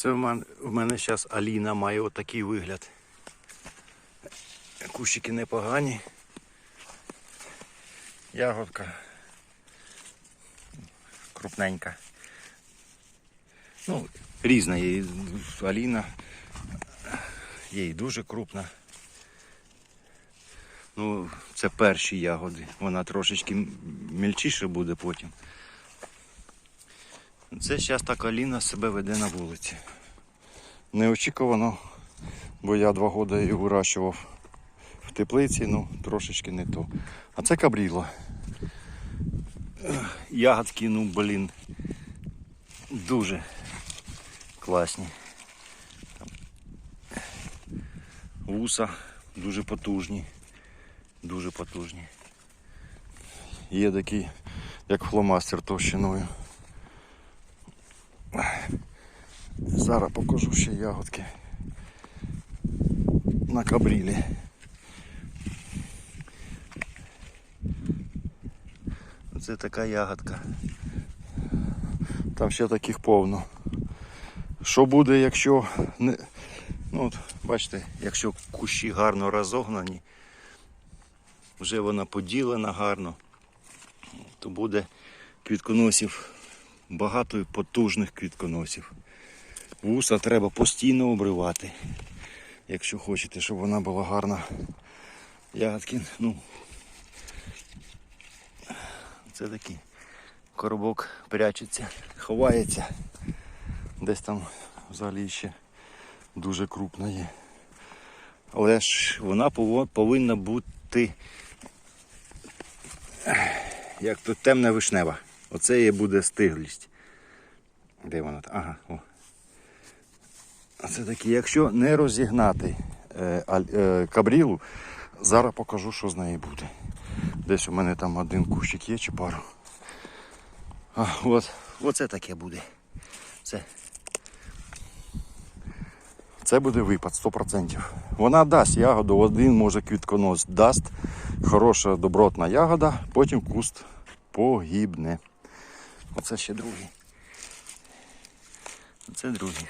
Це в мене, в мене зараз Аліна має отакий вигляд. Кущики непогані. Ягодка крупненька. Ну, різна є. Аліна і дуже крупна. Ну, це перші ягоди. Вона трошечки мільчіше буде потім. Це зараз так Аліна себе веде на вулиці. Неочікувано, бо я два роки її вирощував в теплиці, ну трошечки не то. А це кабріло. Ех, Ягодки, ну блін, дуже класні. Вуса дуже потужні. Дуже потужні. Є такий, як фломастер товщиною. Зараз покажу ще ягодки на кабрілі. Це така ягодка. Там ще таких повно. Що буде, якщо не. Ну, от, бачите, якщо кущі гарно розогнані, вже вона поділена гарно, то буде квітконосів, багато потужних квітконосів. Вуса треба постійно обривати, якщо хочете, щоб вона була гарна. Ягодки, ну. Це такий коробок прячеться, ховається. Десь там взагалі ще дуже крупна є. Але ж вона повинна бути як то темна вишнева. Оце її буде стиглість. Де вона? Ага, о. А це такі, якщо не розігнати е, е, кабрілу, зараз покажу, що з нею буде. Десь у мене там один кущик є чи пару. А, от, оце таке буде. Це. Це буде випад 100%. Вона дасть ягоду, один може квітконос дасть. Хороша добротна ягода, потім куст погибне. Оце ще другий. Оце другий.